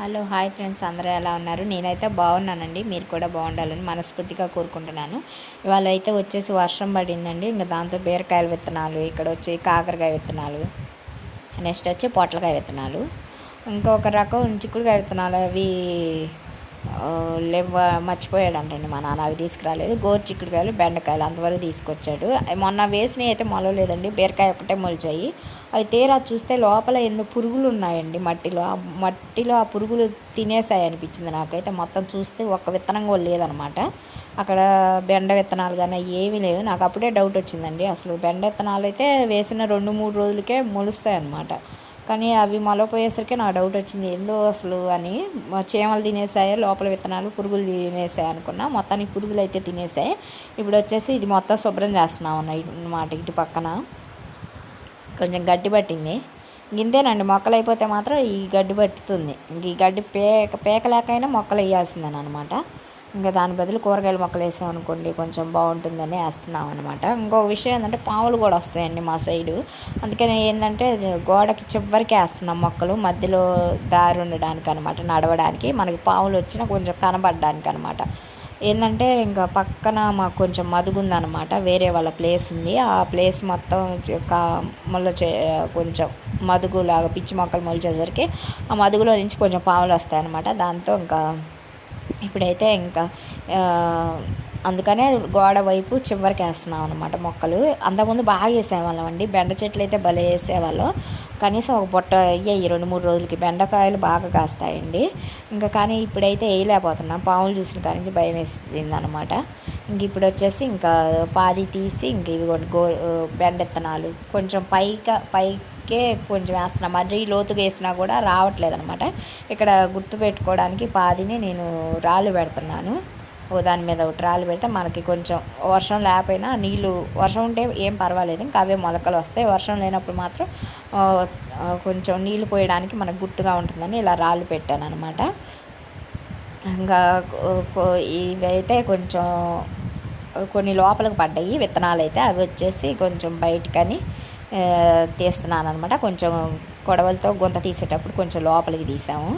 Hello hi friends అందరూ ఎలా ఉన్నారు? నేనైతే బాగున్నానండి. మీరు కూడా బాగుండాలని మనస్ఫూర్తిగా కోరుకుంటున్నాను. ఇవాళ అయితే వచ్చేసి వర్షం పడిందండి. ఇంకా దాంతో బీరకాయల విత్తనాలు ఇక్కడ వచ్చి కాకరకాయ విత్తనాలు నెక్స్ట్ వచ్చి పొట్లకాయ విత్తనాలు. ఇంకొక రకం చిక్కుడుకాయ విత్తనాలు అవి లేవ మర్చిపోయాడంటండి మా నాన్న. అవి తీసుకురాలేదు. గోరు చిక్కుడుకాయలు బెండకాయలు అంతవరకు తీసుకొచ్చాడు. మొన్న వేసినవి అయితే మొలవలేదండి. బీరకాయ ఒకటే మొలిచాయి. అవి తీరా చూస్తే లోపల ఎన్నో పురుగులు ఉన్నాయండి మట్టిలో. ఆ మట్టిలో ఆ పురుగులు తినేసాయి అనిపించింది నాకైతే. మొత్తం చూస్తే ఒక్క విత్తనం కూడా లేదనమాట. అక్కడ బెండ విత్తనాలు కానీ ఏమీ లేవు. నాకు అప్పుడే డౌట్ వచ్చిందండి. అసలు బెండ విత్తనాలు అయితే వేసిన రెండు మూడు రోజులకే మొలుస్తాయి అన్నమాట కానీ అవి మొలపోయేసరికి నాకు డౌట్ వచ్చింది. ఏందో అసలు అని చేమలు తినేసాయి లోపల విత్తనాలు పురుగులు తినేసాయి అనుకున్నా. మొత్తానికి పురుగులు అయితే తినేసాయి. ఇప్పుడు వచ్చేసి ఇది మొత్తం శుభ్రం చేస్తున్నాం అన్నమాట ఇటు పక్కన. కొంచెం గడ్డి పట్టింది. ఇంతేనండి మొక్కలు అయిపోతే మాత్రం ఈ గడ్డి పట్టుతుంది. ఇంక ఈ గడ్డి పేక పేకలేకైనా మొక్కలు వేయాల్సిందని అనమాట ఇంకా దాని బదులు కూరగాయల మొక్కలు వేసామనుకోండి కొంచెం బాగుంటుందని వేస్తున్నాం అనమాట ఇంకో విషయం ఏంటంటే పాములు కూడా వస్తాయండి మా సైడు. అందుకని ఏంటంటే గోడకి చివరికి వేస్తున్నాం మొక్కలు మధ్యలో దారి ఉండడానికి అనమాట నడవడానికి. మనకి పాములు వచ్చినా కొంచెం కనబడడానికి అనమాట ఏంటంటే ఇంకా పక్కన మాకు కొంచెం మదుగుందనమాట వేరే వాళ్ళ ప్లేస్ ఉంది. ఆ ప్లేస్ మొత్తం మొల్ల కొంచెం మదుగులాగా పిచ్చి మొక్కలు మొలిచేసరికి ఆ మదుగులో నుంచి కొంచెం పాములు వస్తాయన్నమాట. దాంతో ఇంకా ఇప్పుడైతే ఇంకా అందుకనే గోడ వైపు చివరికి వేస్తున్నాం అనమాట మొక్కలు. అంతకుముందు బాగా వేసేవాళ్ళం అండి. బెండ చెట్లు అయితే భలే వేసేవాళ్ళం. కనీసం ఒక బొట్ట అయ్యాయి రెండు మూడు రోజులకి బెండకాయలు బాగా కాస్తాయండి. ఇంకా కానీ ఇప్పుడైతే వేయలేకపోతున్నాం. పాములు చూసిన కాడి నుంచి భయం వేస్తుంది అనమాట ఇంక ఇప్పుడు వచ్చేసి ఇంకా పాది తీసి ఇంక ఇవి గో బెండ ఇత్తనాలు కొంచెం పైగా అందుకే కొంచెం వేస్తున్నా. మరీ లోతుగా వేసినా కూడా రావట్లేదు అనమాట ఇక్కడ గుర్తుపెట్టుకోవడానికి పాదిని నేను రాళ్ళు పెడుతున్నాను. దాని మీద ఒకటి రాళ్ళు పెడితే మనకి కొంచెం వర్షం లేకపోయినా నీళ్ళు వర్షం ఉంటే ఏం పర్వాలేదు. ఇంకా అవే మొలకలు వస్తాయి. వర్షం లేనప్పుడు మాత్రం కొంచెం నీళ్ళు పోయడానికి మనకు గుర్తుగా ఉంటుందని ఇలా రాళ్ళు పెట్టాను అనమాట ఇంకా ఇవైతే కొంచెం కొన్ని లోపలికి పడ్డాయి. విత్తనాలు అయితే అవి వచ్చేసి కొంచెం బయటకని తీస్తున్నాను అనమాట కొంచెం కొడవలతో గుంత తీసేటప్పుడు కొంచెం లోపలికి తీసాము.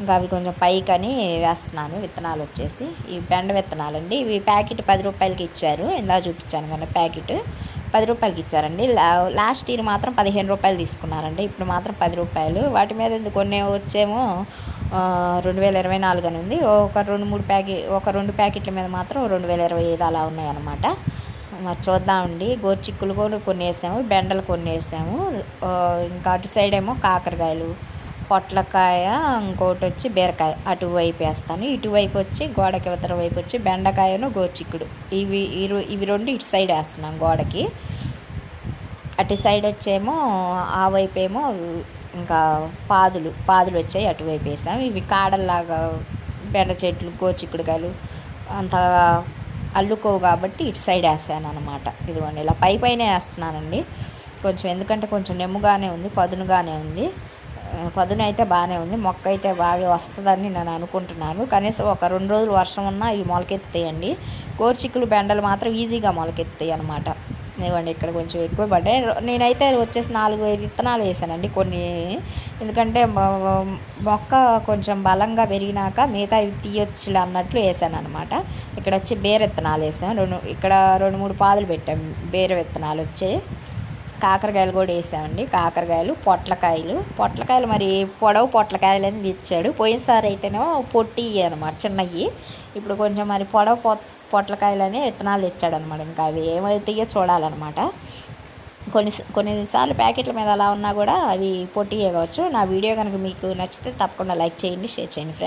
ఇంకా అవి కొంచెం పైకని వేస్తున్నాను విత్తనాలు వచ్చేసి. ఈ బెండ విత్తనాలు అండి ఇవి ప్యాకెట్ పది రూపాయలకి ఇచ్చారు. ఇందా చూపించాను కానీ ప్యాకెట్. పది రూపాయలకి ఇచ్చారండి. లాస్ట్ ఇయర్ మాత్రం పదిహేను రూపాయలు తీసుకున్నారండి. ఇప్పుడు మాత్రం పది రూపాయలు. వాటి మీద కొన్ని వచ్చేమో రెండు వేల ఇరవై నాలుగు అని ఉంది. ఒక రెండు మూడు ప్యాకెట్ ఒక రెండు ప్యాకెట్ల మీద మాత్రం రెండు వేల ఇరవై ఐదు అలా ఉన్నాయన్నమాట. మరి చూద్దామండి గోర్చిక్కులు కూడా కొనేసాము బెండలు కొనేసాము. ఇంకా అటు సైడ్ ఏమో కాకరకాయలు పొట్లకాయ ఇంకోటి వచ్చి బీరకాయ. అటువైపు వేస్తాను. ఇటువైపు వచ్చి గోడకి ఇవతల వైపు వచ్చి బెండకాయను గోర్చిక్కుడు. ఇవి ఇవి రెండు ఇటు సైడ్ వేస్తున్నాం గోడకి. అటు సైడ్ వచ్చేమో ఆ వైపు ఏమో ఇంకా పాదులు పాదులు వచ్చాయి. అటువైపు వేసాం ఇవి కాడల్లాగా బెండ చెట్లు గోచిక్కుడుకాయలు అంత అల్లుకోవు కాబట్టి ఇటు సైడ్ వేసాను అనమాట ఇదిగోండి ఇలా పై పైన వేస్తున్నానండి. కొంచెం ఎందుకంటే కొంచెం నెమ్ముగానే ఉంది పదునుగానే ఉంది. పదును అయితే బాగానే ఉంది మొక్క అయితే బాగా వస్తుందని నేను అనుకుంటున్నాను. కనీసం ఒక రెండు రోజులు వర్షం ఉన్నా ఇవి మొలకెత్తుతాయండి. గోర్చిక్కులు బెండలు మాత్రం ఈజీగా మొలకెత్తాయి అనమాట ఇవ్వండి ఇక్కడ కొంచెం ఎక్కువ పడ్డాయి. నేనైతే వచ్చేసి నాలుగు ఐదు విత్తనాలు వేసానండి కొన్ని. ఎందుకంటే మొక్క కొంచెం బలంగా పెరిగినాక మిగతా తీయొచ్చులు అన్నట్లు వేసాను అనమాట ఇక్కడ వచ్చి బేర విత్తనాలు వేసాం. రెండు ఇక్కడ రెండు మూడు పాదులు పెట్టాం. బేర విత్తనాలు వచ్చాయి. కాకరకాయలు కూడా వేసామండి. కాకరకాయలు పొట్లకాయలు. పొట్లకాయలు మరి పొడవు పొట్లకాయలు అని తెచ్చాడు. పోయినసారి అయితేనేమో పొట్టి అనమాట చిన్నవి ఇప్పుడు కొంచెం మరి పొడవు పొట్లకాయలనే విత్తనాలు ఇచ్చాడనమాట ఇంకా అవి ఏమవుతాయో చూడాలన్నమాట కొన్ని కొన్నిసార్లు ప్యాకెట్ల మీద అలా ఉన్నా కూడా అవి పొట్టి కావచ్చు. నా వీడియో కనుక మీకు నచ్చితే తప్పకుండా లైక్ చేయండి షేర్ చేయండి ఫ్రెండ్స్.